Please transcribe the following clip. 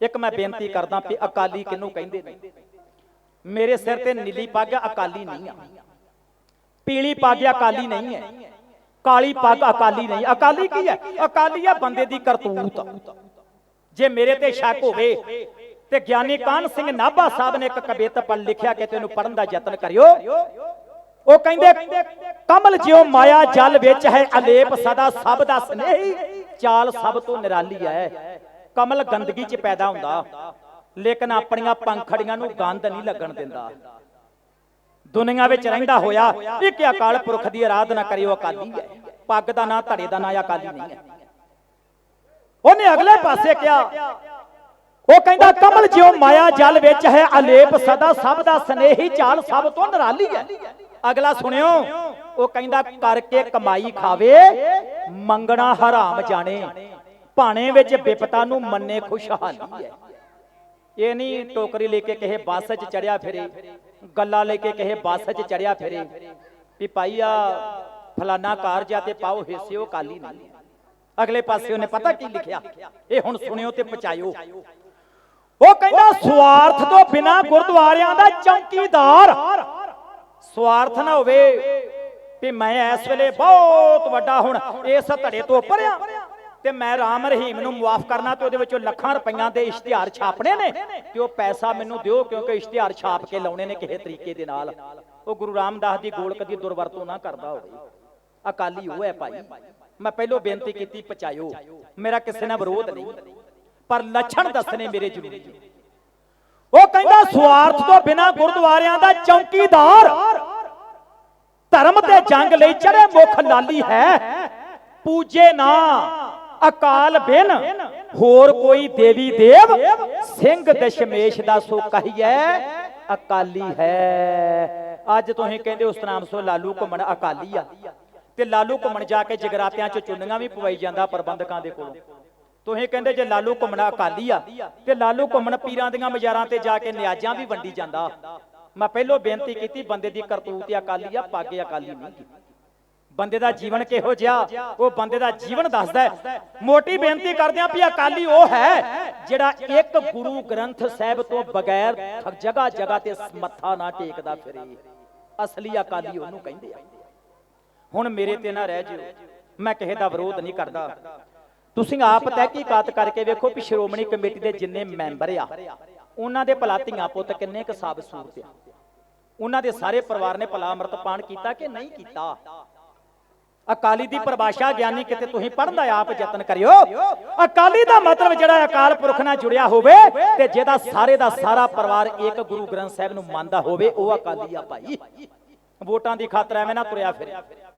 ਇੱਕ ਮੈਂ ਬੇਨਤੀ ਕਰਦਾ ਵੀ ਅਕਾਲੀ ਕਿਹਨੂੰ ਕਹਿੰਦੇ ਨੇ? ਮੇਰੇ ਸਿਰ ਤੇ ਨੀਲੀ ਪੱਗ ਅਕਾਲੀ ਨਹੀਂ ਆ। ਪੀਲੀ ਪੱਗ ਅਕਾਲੀ ਨਹੀਂ ਹੈ ਕਾਲੀ ਪੱਗ ਅਕਾਲੀ ਨਹੀਂ ਅਕਾਲੀ ਕੀ ਹੈ ਅਕਾਲੀ ਆ ਬੰਦੇ ਦੀ ਕਰਤੂਤ। ਜੇ ਮੇਰੇ ਤੇ ਸ਼ੱਕ ਹੋਵੇ ਤੇ ਗਿਆਨੀ ਕਾਨ ਸਿੰਘ ਨਾਭਾ ਸਾਹਿਬ ਨੇ ਇੱਕ ਕਵਿਤਾ ਪੜ੍ਹ ਲਿਖਿਆ ਕਿ ਤੈਨੂੰ ਪੜਨ ਦਾ ਯਤਨ ਕਰਿਓ। ਉਹ ਕਹਿੰਦੇ ਕਮਲ ਜਿਉ ਮਾਇਆ ਜਲ ਵਿੱਚ ਹੈ ਅਲੇਪ ਸਦਾ ਸਭ ਦਾ ਸਨੇਹੀ। ਚਾਲ ਸਭ ਤੋਂ ਨਿਰਾਲੀ ਹੈ। ਕਮਲ ਗੰਦਗੀ 'ਚ ਪੈਦਾ ਹੁੰਦਾ। ਲੇਕਿਨ ਆਪਣੀਆਂ ਪੰਖੜੀਆਂ ਨੂੰ ਗੰਦ ਨਹੀਂ ਲੱਗਣ ਦਿੰਦਾ। ਦੁਨੀਆ ਵਿੱਚ ਰਹਿੰਦਾ ਹੋਇਆ ਇੱਕ ਅਕਾਲ ਪੁਰਖ ਦੀ ਆਰਾਧਨਾ ਕਰਿਓ ਅਕਾਲੀ ਹੈ। ਪੱਗ ਦਾ ਨਾਂ, ਧੜੇ ਦਾ ਨਾਂ ਅਕਾਲੀ ਨਹੀਂ ਹੈ। ਉਹਨੇ ਅਗਲੇ ਪਾਸੇ ਕਿਹਾ, ਉਹ ਕਹਿੰਦਾ, ਕਮਲ ਜਿਉ ਮਾਇਆ ਜਲ ਵਿੱਚ ਹੈ, ਅਲੇਪ ਸਦਾ ਸਭ ਦਾ ਸਨੇਹੀ ਚਾਲ ਸਭ ਤੋਂ ਨਿਰਾਲੀ ਹੈ। ਅਗਲਾ ਸੁਣਿਓ, ਉਹ ਕਹਿੰਦਾ, ਕਰਕੇ ਕਮਾਈ ਖਾਵੇ, ਮੰਗਣਾ ਹਰਾਮ ਜਾਣੇ। ਭਾਣੇ ਵਿੱਚ ਵਿਪਤਾ ਨੂੰ ਮੰਨੇ ਖੁਸ਼ਹਾਲੀ ਹੈ। ਇਹ ਨਹੀਂ ਟੋਕਰੀ ਲੈ ਕੇ ਕਿਸੇ ਬੱਸ 'ਚ ਚੜਿਆ ਫਿਰੇ, ਗੱਲਾਂ ਲੈ ਕੇ ਕਿਸੇ ਬੱਸ 'ਚ ਚੜਿਆ ਫਿਰੇ, ਵੀ ਭਾਈ ਆ ਫਲਾਨਾ ਕਾਰਜ ਤੇ ਪਾਓ ਹਿੱਸੇ ਉਹ ਕਾਲੀ ਨਹੀਂ। ਅਗਲੇ ਪਾਸੇ ਉਹਨੇ ਪਤਾ ਕੀ ਲਿਖਿਆ? ਇਹ ਹੁਣ ਸੁਣਿਓ ਤੇ ਪਚਾਇਓ ਉਹ ਕਹਿੰਦਾ, ਸਵਾਰਥ ਤੋਂ ਬਿਨਾ ਗੁਰਦੁਆਰਿਆਂ ਦਾ ਚੌਕੀਦਾਰ। ਸਵਾਰਥ ਨਾ ਹੋਵੇ ਵੀ ਮੈਂ ਇਸ ਵੇਲੇ ਬਹੁਤ ਵੱਡਾ ਹੁਣ, ਇਸ ਧੜੇ ਤੋਂ ਪਰਿਆ ਤੇ ਮੈਂ ਰਾਮ ਰਹੀਮ ਨੂੰ ਮੁਆਫ ਕਰਨਾ ਤੇ ਉਹਦੇ ਵਿੱਚੋਂ ਲੱਖਾਂ ਰੁਪਈਆਂ ਦੇ ਇਸ਼ਤਿਹਾਰ ਛਾਪਣੇ ਨੇ ਤੇ ਉਹ ਪੈਸਾ ਮੈਨੂੰ ਦਿਓ ਕਿਉਂਕਿ ਇਸ਼ਤਿਹਾਰ ਛਾਪ ਕੇ ਲਾਉਣੇ ਨੇ ਕਿਸੇ ਤਰੀਕੇ ਦੇ ਨਾਲ। ਉਹ ਗੁਰੂ ਰਾਮਦਾਸ ਦੀ ਗੋਲਕ ਦੀ ਦੁਰਵਰਤੋਂ ਨਾ ਕਰਦਾ ਹੋਵੇ। ਅਕਾਲੀ ਉਹ ਹੈ ਭਾਈ। ਮੈਂ ਪਹਿਲੋਂ ਬੇਨਤੀ ਕੀਤੀ ਪਚਾਇਓ ਮੇਰਾ ਕਿਸੇ ਨਾਲ ਵਿਰੋਧ ਨਹੀਂ। ਪਰ ਲੱਛਣ ਦੱਸਣੇ ਮੇਰੇ ਜ਼ਰੂਰੀ ਉਹ ਕਹਿੰਦਾ, ਸਵਾਰਥ ਤੋਂ ਬਿਨਾ ਗੁਰਦੁਆਰਿਆਂ ਦਾ ਚੌਕੀਦਾਰ ਧਰਮ ਤੇ ਜੰਗ ਲਈ ਚੜੇ ਮੁਖ ਲਾਲੀ ਹੈ। ਪੂਜੇ ਨਾ। ਅਕਾਲ ਬਿਨ। ਹੋਰ ਕੋਈ ਦੇਵੀ ਦੇਵ? ਸਿੰਘ ਦਸ਼ਮੇਸ਼ ਦਾ ਸੋ ਕਹੀਐ ਅਕਾਲੀ ਹੈ। ਅੱਜ ਤੁਸੀਂ ਕਹਿੰਦੇ ਉਸ ਨਾਮ ਸੋ ਲਾਲੂ ਘੁੰਮਣ ਅਕਾਲੀ ਆ। ਤੇ ਲਾਲੂ ਘੁੰਮਣ ਜਾ ਕੇ ਜਗਰਾਤਿਆਂ ਚ ਚੁੰਨੀਆਂ ਵੀ ਪਵਾਈ ਜਾਂਦਾ ਪ੍ਰਬੰਧਕਾਂ ਦੇ ਕੋਲੋਂ। ਤੁਸੀਂ ਕਹਿੰਦੇ ਜੇ ਲਾਲੂ ਘੁੰਮਣਾ ਅਕਾਲੀ ਆ ਤੇ ਲਾਲੂ ਘੁੰਮਣ ਪੀਰਾਂ ਦੀਆਂ ਮਜ਼ਾਰਾਂ ਤੇ ਜਾ ਕੇ ਨਿਆਜ਼ਾਂ ਵੀ ਵੰਡੀ ਜਾਂਦਾ। ਮੈਂ ਪਹਿਲਾਂ ਬੇਨਤੀ ਕੀਤੀ ਬੰਦੇ ਦੀ ਕਰਤੂਤ ਅਕਾਲੀ ਆ ਪੱਗ ਅਕਾਲੀ ਨਹੀਂ। ਬੰਦੇ ਦਾ ਜੀਵਨ ਕਿਹੋ ਜਿਹਾ? ਉਹ ਬੰਦੇ ਦਾ ਜੀਵਨ ਦੱਸਦਾ ਹੈ। ਮੋਟੀ ਬੇਨਤੀ ਕਰਦੇ ਆ ਵੀ ਅਕਾਲੀ ਉਹ ਹੈ ਜਿਹੜਾ ਇੱਕ ਗੁਰੂ ਗ੍ਰੰਥ ਸਾਹਿਬ ਤੋਂ ਬਗੈਰ ਜਗ੍ਹਾ ਜਗ੍ਹਾ ਤੇ ਮੱਥਾ ਨਾ ਟੇਕਦਾ ਫਿਰੇ। ਅਸਲੀ ਅਕਾਲੀ ਉਹਨੂੰ ਕਹਿੰਦੇ ਆ। ਹੁਣ ਮੇਰੇ ਤੇ ਨਾ ਰਹਿ ਜਿਓ। ਮੈਂ ਕਿਸੇ ਦਾ ਵਿਰੋਧ ਨਹੀਂ ਕਰਦਾ। ਤੁਸੀਂ ਆਪ ਤਹਿਕੀਕਾਤ ਕਰਕੇ ਵੇਖੋ ਵੀ ਸ਼੍ਰੋਮਣੀ ਕਮੇਟੀ ਦੇ ਜਿੰਨੇ ਮੈਂਬਰ ਆ, ਉਹਨਾਂ ਦੇ ਭਲਾ ਧੀਆਂ ਪੁੱਤ ਕਿੰਨੇ ਕੁ ਸਾਬ ਸੂਰਤ ਆ। ਉਹਨਾਂ ਦੇ ਸਾਰੇ ਪਰਿਵਾਰ ਨੇ ਭਲਾ ਅੰਮ੍ਰਿਤ ਪਾਣ ਕੀਤਾ ਕਿ ਨਹੀਂ ਕੀਤਾ? ਅਕਾਲੀ ਦੀ ਪਰਿਭਾਸ਼ਾ ਗਿਆਨੀ ਕਿਤੇ ਤੁਸੀਂ ਪੜ੍ਹਨ ਦਾ ਆਪ ਯਤਨ ਕਰਿਓ। ਅਕਾਲੀ ਦਾ ਮਤਲਬ ਜਿਹੜਾ ਅਕਾਲ ਪੁਰਖ ਨਾਲ ਜੁੜਿਆ ਹੋਵੇ ਤੇ ਜਿਹਦਾ ਸਾਰੇ ਦਾ ਸਾਰਾ ਪਰਿਵਾਰ ਇੱਕ ਗੁਰੂ ਗ੍ਰੰਥ ਸਾਹਿਬ ਨੂੰ ਮੰਨਦਾ ਹੋਵੇ ਉਹ ਅਕਾਲੀ ਆ ਭਾਈ। ਵੋਟਾਂ ਦੀ ਖਾਤਰ ਐਵੇਂ ਨਾ ਤੁਰਿਆ ਫਿਰਿਆ